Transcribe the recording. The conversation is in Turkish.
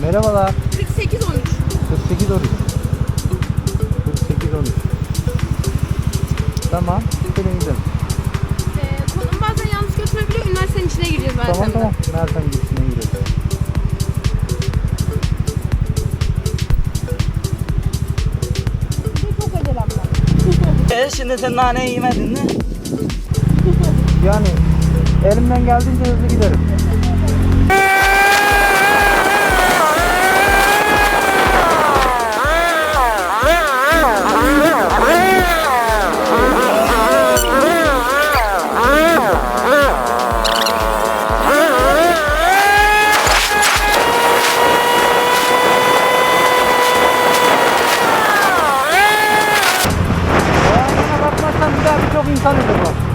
Merhabalar. 48 13. 48 13. 48 13. Tamam. Şöyle gidelim. Ee, konum bazen yanlış götürebiliyor. Üniversitenin içine gireceğiz ben Tamam tamam. Mertem acelem var. E şimdi sen naneyi yemedin mi? Yani elimden geldiğince hızlı giderim. 商品されてます。